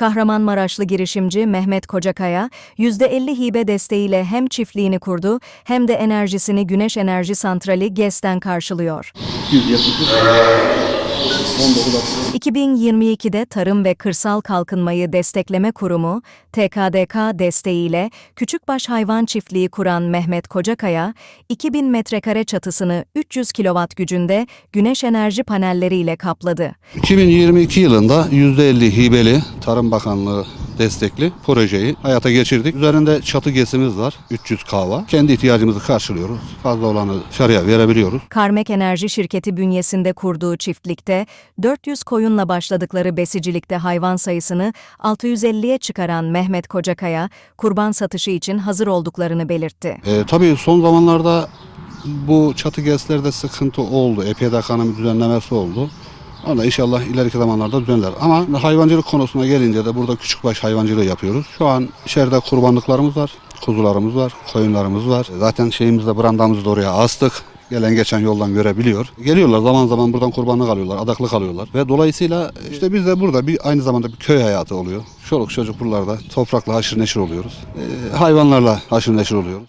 Kahramanmaraşlı girişimci Mehmet Kocakaya, %50 hibe desteğiyle hem çiftliğini kurdu hem de enerjisini güneş enerji santrali GES'ten karşılıyor. 2022'de Tarım ve Kırsal Kalkınmayı Destekleme Kurumu, TKDK desteğiyle küçükbaş hayvan çiftliği kuran Mehmet Kocakaya, 2000 metrekare çatısını 300 kilowatt gücünde güneş enerji panelleriyle kapladı. 2022 yılında %50 hibeli Tarım Bakanlığı destekli projeyi hayata geçirdik. Üzerinde çatı gesimiz var. 300 kava. Kendi ihtiyacımızı karşılıyoruz. Fazla olanı dışarıya verebiliyoruz. Karmek Enerji şirketi bünyesinde kurduğu çiftlikte 400 koyunla başladıkları besicilikte hayvan sayısını 650'ye çıkaran Mehmet Kocakaya, kurban satışı için hazır olduklarını belirtti. Ee, tabii son zamanlarda bu çatı geslerde sıkıntı oldu. EPDK'nın düzenlemesi oldu. Ama inşallah ileriki zamanlarda düzenler. Ama hayvancılık konusuna gelince de burada küçükbaş hayvancılığı yapıyoruz. Şu an içeride kurbanlıklarımız var, kuzularımız var, koyunlarımız var. Zaten şeyimizde brandamızı da oraya astık. Gelen geçen yoldan görebiliyor. Geliyorlar zaman zaman buradan kurbanlık alıyorlar, adaklık alıyorlar. Ve dolayısıyla işte biz de burada bir aynı zamanda bir köy hayatı oluyor. Çoluk çocuk buralarda toprakla haşır neşir oluyoruz. Ee, hayvanlarla haşır neşir oluyoruz.